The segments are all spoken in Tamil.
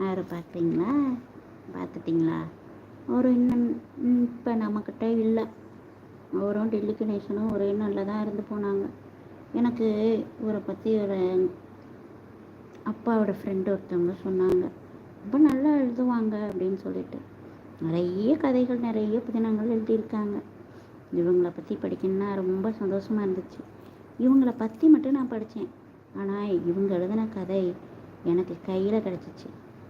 யாரை பார்க்குறீங்களா பார்த்துட்டிங்களா அவரும் இன்னும் இப்போ நம்மக்கிட்ட இல்லை. அவரும் டெல்லி கணேசனும் ஒரே நல்ல தான் இருந்து போனாங்க. எனக்கு இவரை பற்றி ஒரு அப்பாவோட ஃப்ரெண்டு ஒருத்தவங்க சொன்னாங்க. ரொம்ப நல்லா எழுதுவாங்க அப்படின்னு சொல்லிட்டு. நிறைய கதைகள் நிறைய புதினங்கள் எழுதியிருக்காங்க. இவங்கள பற்றி படிக்கணும்னா ரொம்ப சந்தோஷமாக இருந்துச்சு. இவங்கள பற்றி மட்டும் நான் படித்தேன் ஆனால் இவங்க எழுதின கதை எனக்கு கையில் கிடச்சிச்சு.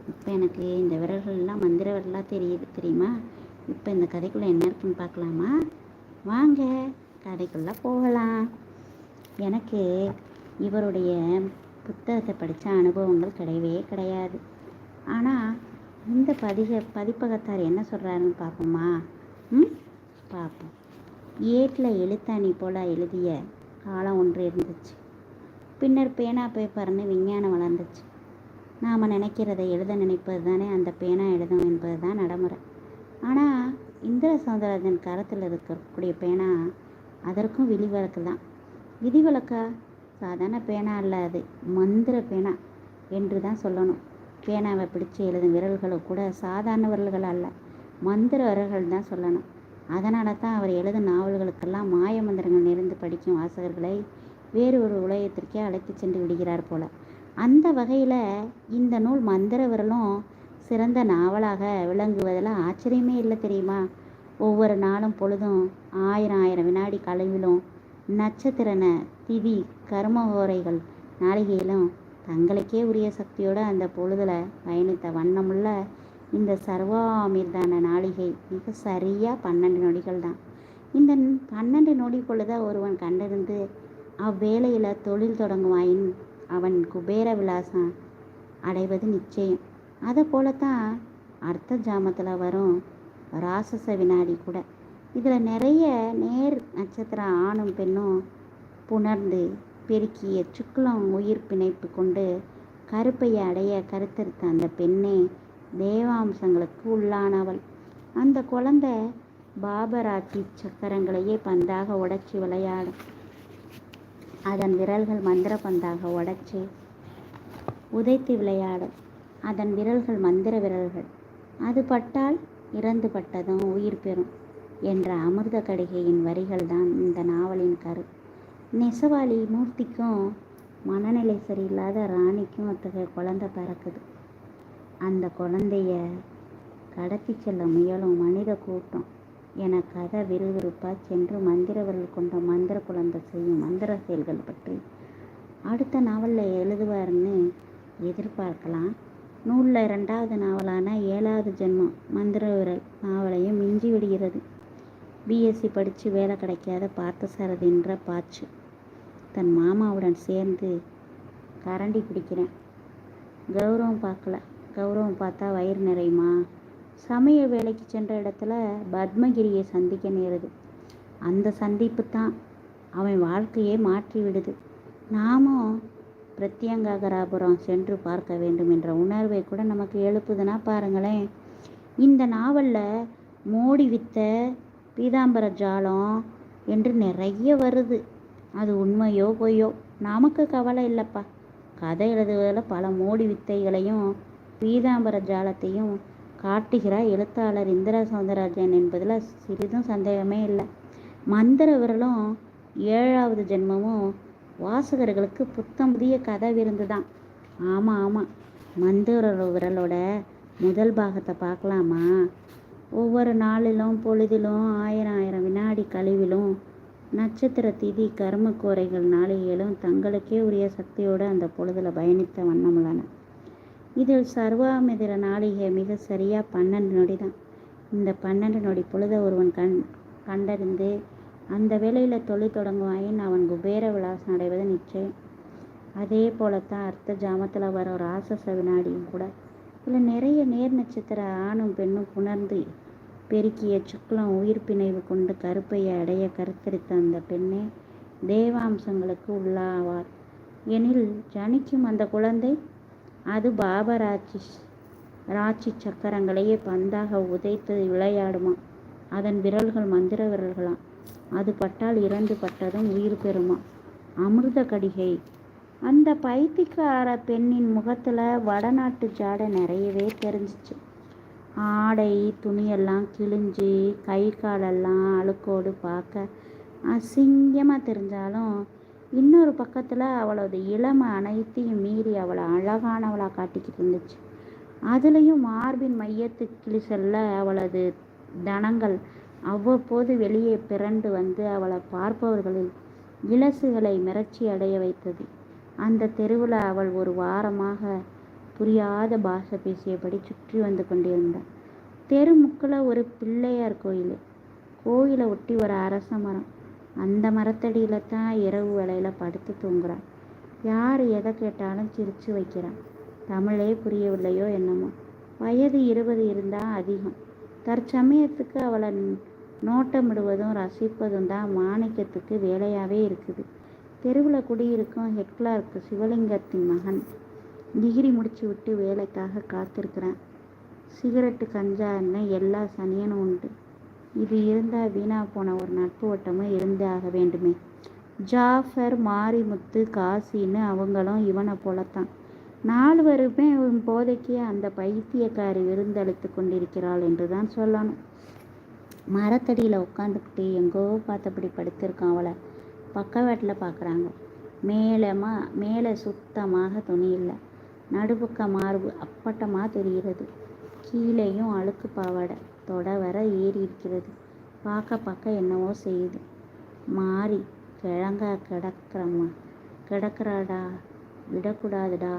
இப்போ எனக்கு இந்த விரல்கள்லாம் மந்திர விரலாக தெரியுது. தெரியுமா? இப்போ இந்த கதைக்குள்ளே என்ன இருக்குன்னு பார்க்கலாமா? வாங்க கதைக்குள்ளே போகலாம். எனக்கு இவருடைய புத்தகத்தை படித்த அனுபவங்கள் கிடையவே கிடையாது. ஆனால் இந்த பதிக பதிப்பகத்தார் என்ன சொல்கிறாருன்னு பார்ப்போமா? ம்? பார்ப்போம். ஏட்டில் எழுத்தாணி போல் எழுதிய காலம் ஒன்று இருந்துச்சு. பின்னர் பேனா பேப்பர்னு விஞ்ஞானம் வளர்ந்துச்சு. நாம் நினைக்கிறதை எழுத நினைப்பது தானே அந்த பேனா எழுதும் என்பது தான் நடைமுறை. ஆனால் இந்திர சௌந்தரராஜன் கரத்தில் இருக்கக்கூடிய பேனா அதற்கும் விதிவிலக்கு தான். விதிவிலக்கா? சாதாரண பேனா அல்ல அது மந்திர பேனா என்று தான் சொல்லணும். பேனாவை பிடிச்சி எழுதும் விரல்களும் கூட சாதாரண விரல்கள் அல்ல மந்திர விரல்கள் தான் சொல்லணும். அதனால தான் அவர் எழுதும் நாவல்களுக்கெல்லாம் மாய மந்திரங்கள் நிறைந்து படிக்கும் வாசகர்களை வேறு ஒரு உலகத்திற்கே அழைத்து சென்று விடுகிறார் போல. அந்த வகையில் இந்த நூல் மந்திர விரலும் சிறந்த நாவலாக விளங்குவதில் ஆச்சரியமே இல்லை தெரியுமா? ஒவ்வொரு நாளும் பொழுதும் ஆயிரம் ஆயிரம் வினாடி கழிவிலும் நட்சத்திரன திதி கர்மஹோரைகள் நாளிகையிலும் தங்களுக்கே உரிய சக்தியோடு அந்த பொழுதில் பயணித்த வண்ணமுள்ள இந்த சர்வாமிர்தான நாளிகை மிக சரியாக பன்னெண்டு நொடிகள் தான். இந்த பன்னெண்டு நொடி பொழுத ஒருவன் கண்டிருந்து அவ்வேளையில் தொழில் தொடங்குவாயின் அவன் குபேர விலாசம் அடைவது நிச்சயம். அதை போலத்தான் அர்த்த ஜாமத்தில் வரும் ராசச வினாடி கூட. இதில் நிறைய நேர் நட்சத்திரம் ஆணும் பெண்ணும் புணர்ந்து பெருக்கிய சுக்குளம் உயிர் பிணைப்பு கொண்டு கருப்பையை அடைய கருத்தரித்த அந்த பெண்ணே தேவாம்சங்களுக்கு உள்ளானவள். அந்த குழந்தை பாபராட்சி சக்கரங்களையே பந்தாக உடைச்சி விளையாடும். அதன் விரல்கள் மந்திர பந்தாக உடைச்சி உதைத்து விளையாடும் அதன் விரல்கள் மந்திர விரல்கள். அது பட்டால் இறந்து பட்டதும் உயிர் பெறும் என்ற அமிர்த கடிகையின் வரிகள் தான் இந்த நாவலின் கரு. நெசவாளி மூர்த்திக்கும் மனநிலை சரியில்லாத ராணிக்கும் அத்தகைய குழந்தை பிறக்குது. அந்த குழந்தைய கடத்தி செல்ல முயலும் மனித கூட்டம். என கதை விறுவிறுப்பாக சென்று மந்திரவர்கள் கொண்ட மந்திர குழந்தை செய்யும் மந்திர செயல்கள் பற்றி அடுத்த நாவலில் எழுதுவார்னு எதிர்பார்க்கலாம். நூலில் ரெண்டாவது நாவலான ஏழாவது ஜென்மம் மந்திர விரல் நாவலையும் மிஞ்சி விடுகிறது. பிஎஸ்சி படித்து வேலை கிடைக்காத பார்த்தசாரதின்ற பாச்சு. தன் மாமாவுடன் சேர்ந்து கரண்டி பிடிக்கிறேன். கௌரவம் பார்க்கல. கௌரவம் பார்த்தா வயிறு நிறையுமா? சமையல் வேலைக்கு சென்ற இடத்துல பத்மகிரியை சந்திக்க நேருது. அந்த சந்திப்பு தான் அவன் வாழ்க்கையே மாற்றி விடுது. நாமும் பிரத்யங்கராபுரம் சென்று பார்க்க வேண்டும் என்ற உணர்வை கூட நமக்கு எழுப்புதுன்னா பாருங்களேன். இந்த நாவலில் மோடி வித்த பீதாம்பர ஜாலம் என்று நிறைய வருது. அது உண்மையோ பொய்யோ நமக்கு கவலை இல்லைப்பா. கதை எழுதுவதில் பல மோடி வித்தைகளையும் பீதாம்பர ஜாலத்தையும் காட்டுகிறார். எழுத்தாளர் இந்திரா சௌந்தரராஜன் என்பதில் சிறிதும் சந்தேகமே இல்லை. மந்திர விரலும் ஏழாவது ஜென்மமும் வாசகர்களுக்கு புத்தம் புதிய கதை விருந்து தான் ஆமாம் ஆமாம் மந்திர விரலோட முதல் பாகத்தை பார்க்கலாமா? ஒவ்வொரு நாளிலும் பொழுதிலும் ஆயிரம் ஆயிரம் வினாடி கழிவிலும் நட்சத்திர திதி கர்ம கோரைகள் தங்களுக்கே உரிய சக்தியோடு அந்த பொழுதில் பயணித்த வண்ணமுள்ளன இதில் சர்வாமிதிர நாளிகை மிக சரியாக பன்னெண்டு நொடி தான் இந்த பன்னெண்டு நொடி பொழுத ஒருவன் கண் கண்டறிந்து அந்த வேளையில் தொழில் தொடங்குவாயின் அவன் குபேர விலாசம் அடைவது நிச்சயம். அதே போலத்தான் அர்த்த ஜாமத்தில் வர ராசச வினாடியும் கூட. இதில் நிறைய நேர் நட்சத்திர ஆணும் பெண்ணும் புணர்ந்து பெருக்கிய சுக்லம் உயிர் பிணைவு கொண்டு கருப்பையை அடைய கருத்தரித்த அந்த பெண்ணே தேவாம்சங்களுக்கு உள்ளாவார். எனில் ஜனிக்கும் அந்த குழந்தை அது பாபராட்சி ராட்சி சக்கரங்களையே பந்தாக உதைத்து விளையாடுமா? அதன் விரல்கள் மந்திர விரல்களாம் அது பட்டால் இறந்து பட்டதும் உயிர் பெறுமா? அமிர்த கடிகை. அந்த பைத்தியக்கார பெண்ணின் முகத்தில் வடநாட்டு ஜாடை நிறையவே தெரிஞ்சிச்சு. ஆடை துணியெல்லாம் கிழிஞ்சு கை காலெல்லாம் அழுக்கோடு பார்க்க அசிங்கமாக தெரிஞ்சாலும் இன்னொரு பக்கத்தில் அவளோட இளமை அனைத்தையும் மீறி அவளை அழகானவளாக காட்டிக்கிட்டு இருந்துச்சு. அதுலேயும் மார்பின் மையத்து கிளிசல்ல அவளது தனங்கள் அவ்வப்போது வெளியே பிறண்டு வந்து அவளை பார்ப்பவர்களில் இலசுகளை மிரட்சி அடைய வைத்தது. அந்த தெருவில் அவள் ஒரு வாரமாக புரியாத பாஷை பேசியபடி சுற்றி வந்து கொண்டிருந்தாள் தெருமுக்கில் ஒரு பிள்ளையார் கோயில். கோயிலை ஒட்டி ஒரு அரச மரம். அந்த மரத்தடியில் தான் இரவு வேளையில் படுத்து தூங்குறான். யார் எதை கேட்டாலும் சிரித்து வைக்கிறான். தமிழே புரியவில்லையோ என்னமோ. வயது இருபது இருந்தால் அதிகம். தற்சமயத்துக்கு அவளை நோட்டமிடுவதும் ரசிப்பதும் தான் மாணிக்கத்துக்கு வேலையாகவே இருக்குது. தெருவில் குடியிருக்கும் ஹெட்லார்க்கு சிவலிங்கத்தின் மகன். டிகிரி முடிச்சு விட்டு வேலைக்காக காத்திருக்கிறான். சிகரெட்டு கஞ்சான்னு எல்லா சனியனும் உண்டு. இது இருந்தால் வீணா போன ஒரு நட்பு ஓட்டமும் இருந்தே ஆக வேண்டுமே. ஜாஃபர் மாரிமுத்து காசின்னு அவங்களும் இவனை போலத்தான். நால்வருமே போதைக்கு அந்த பைத்தியக்காரி விருந்தளித்து கொண்டிருக்கிறாள் என்று தான் சொல்லணும். மரத்தடியில் உட்காந்துக்கிட்டு எங்கோ பார்த்தபடி படுத்திருக்கான் அவளை. பக்கவாட்டில் பார்க்குறாங்க மேலமா மேலே சுத்தமாக துணி இல்லை. நடுபக்க மார்பு அப்பட்டமாக தெரிகிறது. கீழேயும் அழுக்கு பாவாடை. தொட வர ஏறி இருக்கிறது. பார்க்க பார்க்க என்னவோ செய்யுது. மாறி கிழங்கா கிடக்கிறம்மா. கிடக்கிறாடா? விடக்கூடாதுடா.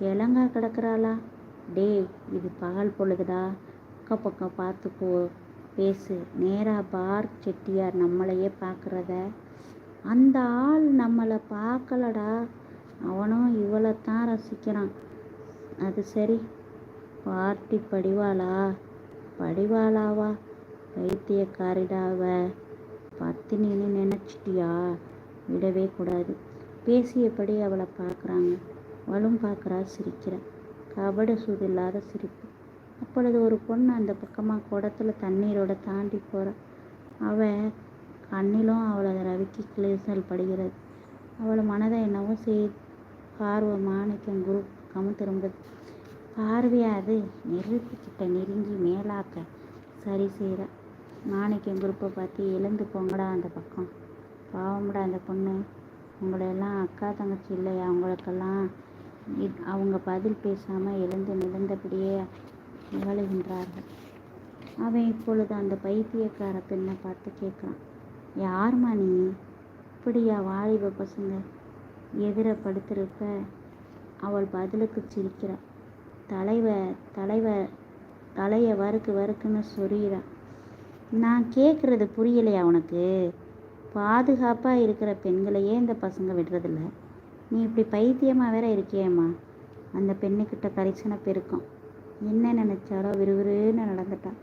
கிழங்கா கிடக்கிறாளா? டே இது பகல் பொழுதுடா. பக்க பக்கம் பார்த்துக்கோ. பேசு. நேராக பார் செட்டியார் நம்மளையே பார்க்குறத. அந்த ஆள் நம்மளை பார்க்கலடா. அவனும் இவளை தான் ரசிக்கிறான். அது சரி. பார்ட்டி படிவாளா? படிவாளாவா? பைத்தியக்காரிடாவ? பத்தினின்னு நினச்சிட்டியா? விடவே கூடாது. பேசியபடி அவளை பார்க்குறாங்க. வலும் பார்க்குறா சிரிக்கிறா. கபட சூது இல்லாத சிரிப்பு. அப்பொழுது ஒரு பொண்ணு அந்த பக்கமாக குடத்தில் தண்ணீரோட தாண்டி போகிறா அவள் கண்ணிலும் அவளை ரவிக்கு கிளேசல் படுகிறது. அவள் மனதை என்னவோ செய் பார்வை மாணிக்கம் குரு பக்கமும் திரும்புது பார்வையாது. நெருக்கிட்ட நெருங்கி மேலாக்க. சரி செய்கிற மாணிக்கம் குரூப்பை பார்த்து எழுந்து போங்கடா அந்த பக்கம். பாவம்டா அந்த பொண்ணு. உங்களையெல்லாம் அக்கா தங்கச்சி இல்லையா? அவங்களுக்கெல்லாம் அவங்க பதில் பேசாமல் எழுந்து நிலந்தபடியே நிகழுகின்றார்கள். அவன் இப்பொழுது அந்த பைத்தியக்கார பெண்ணை பார்த்து கேட்குறான். யார்மா நீ? இப்படியா வாலிப பசங்க? எதிர படுத்திருக்க அவள் பதிலுக்கு சிரிக்கிறாள். தலைவர் தலைவர் தலையை வறுக்கு வறுக்குன்னு சொரியிறா நான் கேட்குறது புரியலையா உனக்கு? பாதுகாப்பாக இருக்கிற பெண்களையே இந்த பசங்க விடுறதில்ல. நீ இப்படி பைத்தியமாக வேற இருக்கியேம்மா. அந்த பெண்ணுக்கிட்ட கரிசனை பெருக்கம். என்ன நினச்சாலோ விறுவிறுன்னு நடந்துட்டான்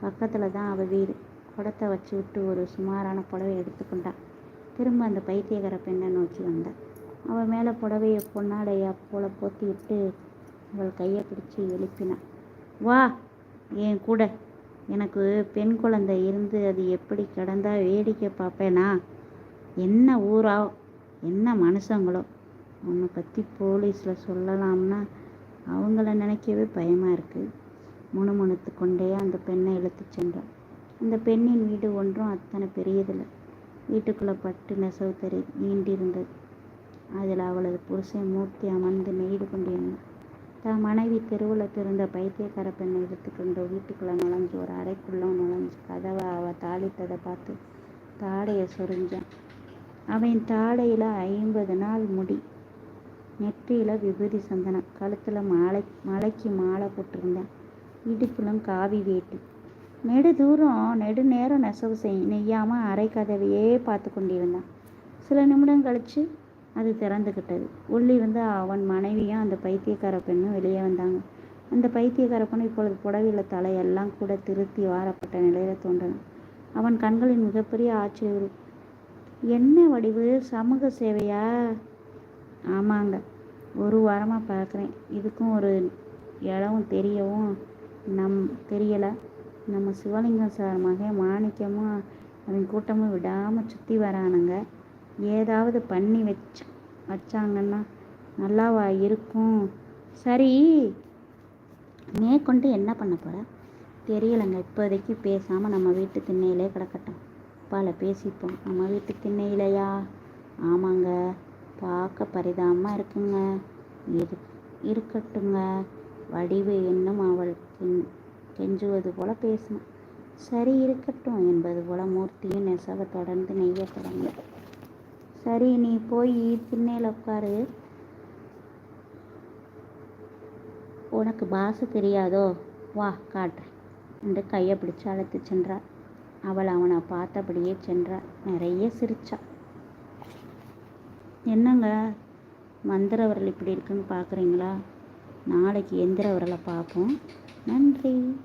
பக்கத்தில் தான் அவள் வீடு. குடத்தை வச்சு விட்டு ஒரு சுமாரான புடவை எடுத்துக்கொண்டான் திரும்ப அந்த பைத்தியகார பெண்ணை நோக்கி வந்தாள் அவள் மேலே புடவையை பொன்னாடையா போல போத்தி விட்டு அவள் கையை பிடிச்சி எழுப்பினான் வா என் கூட. எனக்கு பெண் குழந்தை இருந்து அது எப்படி கிடந்தா வேடிக்கை பார்ப்பேனா? என்ன ஊரா? என்ன மனுஷங்களோ? உன்னை பற்றி போலீஸில் சொல்லலாம்னா அவங்கள நினைக்கவே பயமாக இருக்குது முணுமுணுத்து கொண்டே அந்த பெண்ணை இழுத்து சென்றான் அந்த பெண்ணின் வீடு ஒன்றும் அத்தனை பெரியதில்லை. வீட்டுக்குள்ளே பட்டு நெசவு தறி நீண்டிருந்தது. அதில் அவளது புருஷன் மூர்த்தி அமர்ந்து நெய்து கொண்டிருந்தான். தன் மனைவி தெருவில் திருந்த பைத்தியக்கார பெண்ணை எடுத்துக்கொண்டு வீட்டுக்குள்ளே நுழைஞ்சு ஒரு அறைக்குள்ளே நுழைஞ்சு கதவை அவள் தாளித்ததை பார்த்து தாடையை சொரிஞ்சான் அவன் தாடையில் ஐம்பது நாள் முடி நெற்றியில் விபூதி சந்தனம் கழுத்தில் மாலை மலைக்கு மாலை போட்டிருந்தேன் இடுப்பிலும் காவி வேட்டி. நெடு தூரம் நெடு நேரம் நெசவு செய் நெய்யாமல் அரை கதவையே பார்த்து கொண்டிருந்தான். சில நிமிடம் கழித்து அது திறந்துக்கிட்டது. உள்ளி வந்து அவன் மனைவியும் அந்த பைத்தியக்கார பெண்ணும் வெளியே வந்தாங்க. அந்த பைத்தியக்கார பெண்ணும் இப்பொழுது புடவையில் தலையெல்லாம் கூட திருத்தி வாரப்பட்ட நிலையில் தோன்றினான் அவன் கண்களின் மிகப்பெரிய ஆச்சரியம் என்ன வடிவு? சமூக சேவையா? ஆமாங்க. ஒரு வாரமாக பார்க்குறேன் இதுக்கும் ஒரு இடமும் தெரியவும் நம் தெரியலை. நம்ம சிவலிங்கம் சார் மகன் மாணிக்கமும் அவன் கூட்டமும் விடாமல் சுற்றி வரானுங்க. ஏதாவது பண்ணி வச்சு வச்சாங்கன்னா நல்லாவா இருக்கும்? சரி. மேற்கொண்டு என்ன பண்ண போகிற தெரியலைங்க. இப்போதைக்கு பேசாமல் நம்ம வீட்டு திண்ணையிலே கிடக்கட்டும். பால பேசிப்போம். நம்ம வீட்டு திண்ணையிலையா? ஆமாங்க. பார்க்க பரிதாபமாக இருக்குங்க. இரு இருக்கட்டுங்க. வடிவு இன்னும் அவள் கெஞ் கெஞ்சுவது போல பேசினான் சரி இருக்கட்டும் என்பது போல மூர்த்தியும் நெசவை தொடர்ந்து நெய்ய தொடங்க சரி நீ போய் திண்ணையில் உட்காரு. உனக்கு பாச தெரியாதோ? வா காட்டுறேன். என்று கையை பிடிச்சு அழைத்து சென்றார் அவள் அவனை பார்த்தபடியே சென்றார் நிறைய சிரிச்சா. என்னங்க? மந்திர விரல் இப்படி இருக்குன்னு பார்க்குறீங்களா? நாளைக்கு எந்திர விரலை பார்ப்போம். நன்றி.